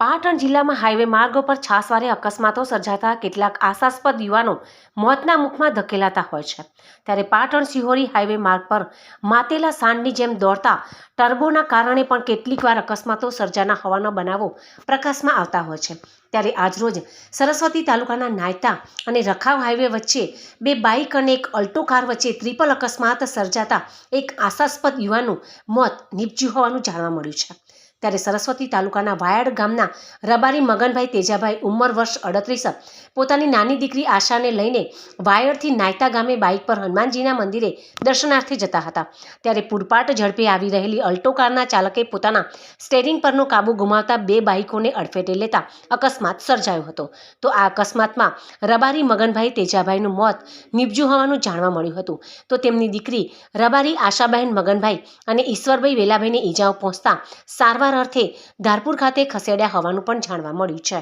પાટણ જિલ્લામાં હાઈવે માર્ગો પર છાસવારે અકસ્માતો સર્જાતા કેટલાક આશાસ્પદ યુવાનો મોતના મુખમાં ધકેલાતા હોય છે. ત્યારે પાટણ સિહોરી હાઈવે માર્ગ પર માતેલા સાંડની જેમ દોડતા ટર્બોના કારણે પણ કેટલીકવાર અકસ્માતો સર્જાના હોવાના બનાવો પ્રકાશમાં આવતા હોય છે. ત્યારે આજરોજ સરસ્વતી તાલુકાના નાયતા અને રખાવ હાઈવે વચ્ચે બે બાઇક અને એક અલ્ટો કાર વચ્ચે ત્રિપલ અકસ્માત સર્જાતા એક આશાસ્પદ યુવાનું મોત નીપજ્યું હોવાનું જાણવા મળ્યું છે. ત્યારે સરસ્વતી તાલુકાના વાયડ ગામના રબારી મગનભાઈ તેજાભાઈ ઉંમર વર્ષ અડત્રીસ, પોતાની નાની દીકરી આશાને લઈને વાયડથી નાયતા ગામે બાઇક પર હનુમાનજીના મંદિરે દર્શનાર્થે જતા હતા. ત્યારે પૂરપાટ ઝડપે આવી રહેલી અલ્ટો કારના ચાલકે પોતાના સ્ટેરિંગ પરનો કાબુ ગુમાવતા બે બાઇકોને અડફેટે લેતા અકસ્માત સર્જાયો હતો. તો આ અકસ્માતમાં રબારી મગનભાઈ તેજાભાઈનું મોત નિપજ્યું હોવાનું જાણવા મળ્યું હતું. તો તેમની દીકરી રબારી આશાબહેન મગનભાઈ અને ઈશ્વરભાઈ વેલાભાઈને ઈજાઓ પહોંચતા સારવાર અર્થે ધારપુર ખાતે ખસેડ્યા હોવાનું પણ જાણવા મળ્યું છે.